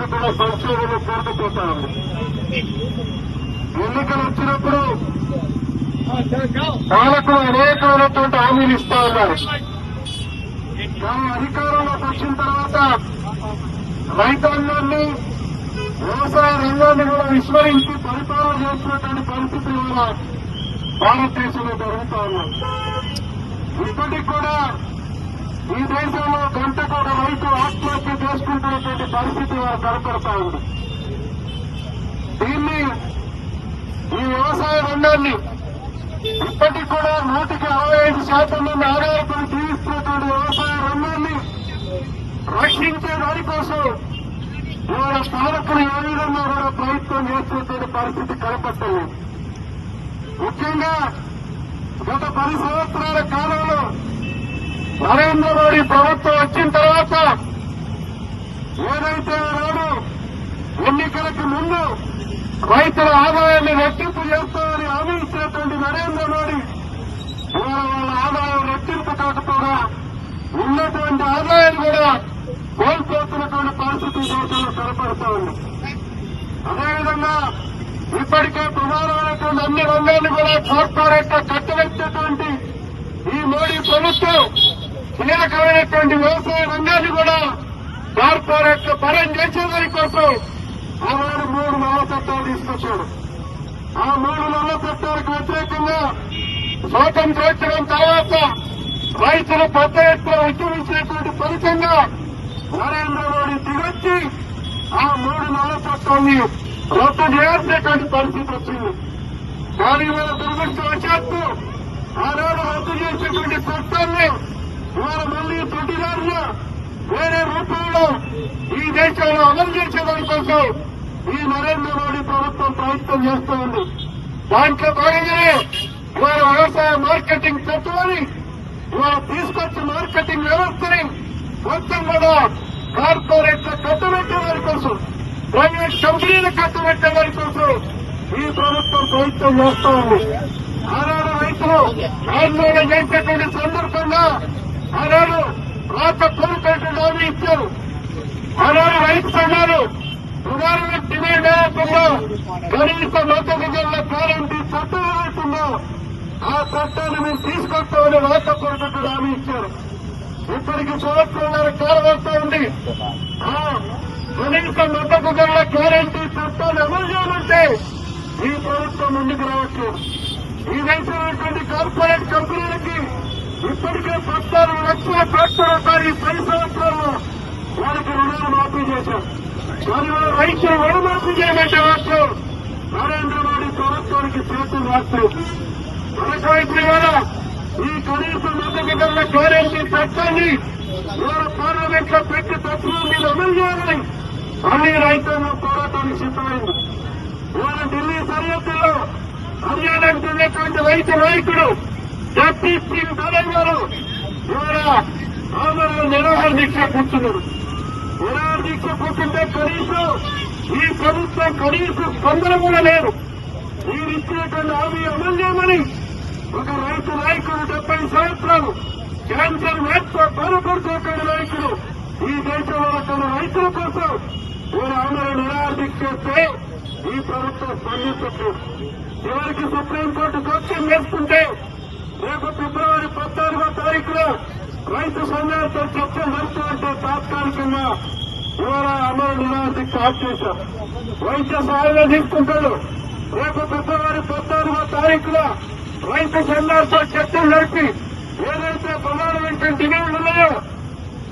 జరుగుతున్న సంక్షోభం కోరుకుపోతా ఉంది ఎన్నికలు వచ్చినప్పుడు పాలకులు అనేకమైనటువంటి హామీలు ఇస్తా ఉన్నారు కానీ అధికారంలోకి వచ్చిన తర్వాత రైతాంగాన్ని వ్యవసాయ రంగాన్ని కూడా విస్మరించి పరిపాలన చేసినటువంటి పరిస్థితి కూడా భారతదేశంలో జరుగుతా ఉన్నాయి ఇప్పటికి కూడా ఈ దేశంలో గంటకు ఒక రైతు ఆత్మహత్య చేసుకుంటున్నటువంటి పరిస్థితి వారు కనపడతా ఉంది. దీన్ని ఈ వ్యవసాయ రంగాన్ని ఇప్పటికి కూడా నూటికి అరవై ఐదు శాతం మంది ఆదాయపడి జీవిస్తున్నటువంటి వ్యవసాయ రంగాన్ని రక్షించే దానికోసం ఇవాళ పాలకులు ఏ విధంగా కూడా ప్రయత్నం చేస్తున్నటువంటి పరిస్థితి కనపట్టలేదు ముఖ్యంగా గత పది సంవత్సరాల కాలంలో నరేంద్ర మోడీ ప్రభుత్వం వచ్చిన తర్వాత ఏదైతే నాడు ఎన్నికలకు ముందు రైతుల ఆదాయాన్ని రెట్టింపు చేస్తామని హామీ ఇచ్చినటువంటి నరేంద్ర మోడీ ఇవాళ వాళ్ళ ఆదాయం రెట్టింపు కాకపోగా ఉన్నటువంటి ఆదాయాన్ని కూడా కోల్పోతున్నటువంటి పరిస్థితి దేశంలో కనపడుతూ ఉంది. అదేవిధంగా ఇప్పటికే ప్రధానమైనటువంటి అన్ని రంగాన్ని కూడా కార్పొరేట్ కట్టబెట్టినటువంటి ఈ మోడీ ప్రభుత్వం ఏ రకమైనటువంటి వ్యవసాయ రంగాన్ని కూడా కార్పొరేట్ పరం చేసేదాని కోసం ఆనాడు మూడు నల్ల చట్టాలు తీసుకొచ్చాడు. ఆ మూడు నల్ల చట్టాలకు వ్యతిరేకంగా స్వాతంత్రోత్సవం తర్వాత రైతులు పెద్ద ఎత్తున ఉద్యమించినటువంటి ఫలితంగా నరేంద్ర మోడీ దిగొచ్చి ఆ మూడు నల్ల చట్టాన్ని రద్దు చేయాల్సినటువంటి పరిస్థితి వచ్చింది. కానీ మన దురదృష్టవశాత్తు ఆనాడు రద్దు చేసినటువంటి చట్టాన్ని ఇవాళ మళ్ళీ తొట్టిదారులు వేరే రూపంలో ఈ దేశంలో అమలు చేసేదాని కోసం ఈ నరేంద్ర మోడీ ప్రభుత్వం ప్రయత్నం చేస్తూ ఉంది. దాంట్లో భాగంగానే ఇవాళ వ్యవసాయ మార్కెటింగ్ చట్టమని ఇవాళ తీసుకొచ్చిన మార్కెటింగ్ వ్యవస్థని మొత్తం కూడా కార్పొరేట్ కట్టబెట్టేవారి కోసం ప్రైవేట్ కంపెనీలు కట్టబెట్టేవారి కోసం ఈ ప్రభుత్వం ప్రయత్నం చేస్తూ ఉంది. ఆనాడు రైతులు ఆందోళన చేసేటువంటి సందర్భంగా ఆనాడు రాత కోరుకుంటూ హామీ ఇచ్చారు. ఆనాడు రైతు సంఘాలు ప్రధాన డిమాండ్ ఏమవుతుందో కనీస మద్దతు ధరల గ్యారంటీ చట్టం ఏమవుతుందో ఆ చట్టాన్ని మేము తీసుకొస్తామని రాత కోరుకుంటూ హామీ ఇచ్చారు. ఇప్పటికి సంవత్సరంన్నర కాలం వస్తూ ఉంది. కనీస మద్దతు ధరల గ్యారంటీ చట్టాన్ని అమలు చేయమంటే ఈ ప్రభుత్వం ముందుకు రావట్లేదు. ఈ దేశంలోటువంటి కార్పొరేట్ కంపెనీలకి ఇప్పటికే పద్నాలుగు లక్షల కోట్ల రూపాయలు ఈ పది సంవత్సరాల్లో వాళ్ళకి రుణాలు మాఫీ చేశాం. కానీ వాళ్ళ రైతులు రుణమాఫీ చేయమంటే మాత్రం నరేంద్ర మోడీ ప్రభుత్వానికి చేతులు రాష్ట్రం మరొక వైపు ఈ కనీస మద్దతు ధరల గ్యారంటీ చట్టాన్ని ఇవాళ పార్లమెంట్లో పెట్టి తప్పులు మీద అమలు చేయాలని అన్ని రైతాంగం పోరాటానికి సిద్ధమైంది. ఇవాళ ఢిల్లీ సరిహద్దుల్లో హర్యానాకు చెందినటువంటి రైతు నాయకుడు జగదీప్ సింగ్ గారు ఇవాళ ఆంధ్రలో నిరాహార దీక్ష కూర్చున్నారు. నిరాహార దీక్ష కూర్చుంటే కనీసం ఈ ప్రభుత్వం కనీసం స్పందన కూడా లేదు. మీరు ఇచ్చినటువంటి హామీ అమలు చేయమని ఒక రైతు నాయకుడు డెబ్బై సంవత్సరాలు క్యాన్సర్ వ్యాధితో బాధపడుతున్నటువంటి నాయకుడు. ఈ దేశంలో తన రైతుల కోసం మీరు ఆమెను నిరాహార దీక్ష చేస్తే ఈ ప్రభుత్వం స్పందించట్లేదు ఎవరికి సుప్రీంకోర్టు జోక్యం చేసుకుంటే పద్నాలుగో రైతు సంఘాలతో చర్చ జరుగుతుంటే తాత్కాలికంగా ఇవాళ అమలు నిరాహార దీక్ష ఆఫ్ చేశాం వైద్య సహాయంగా తీసుకుంటాడు రేపు ఫిబ్రవరి పద్నాలుగో తారీఖున రైతు సంఘాలతో చర్చలు నడిపి ఏదైతే ప్రధానమైన డిమాండ్ ఉన్నాయో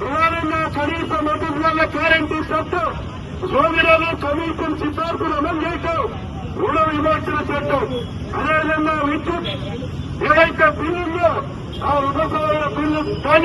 ప్రధానంగా కనీస మద్దతు వల్ల గ్యారంటీ సత్తు సోమిరాలు కమిషన్ సిద్ధార్థులు అమలు రుణ విమోచన చట్టం. అదేవిధంగా విద్యుత్ ఏదైతే బిల్లుందో ఆ ఉపకరణ బిల్లు దాన్ని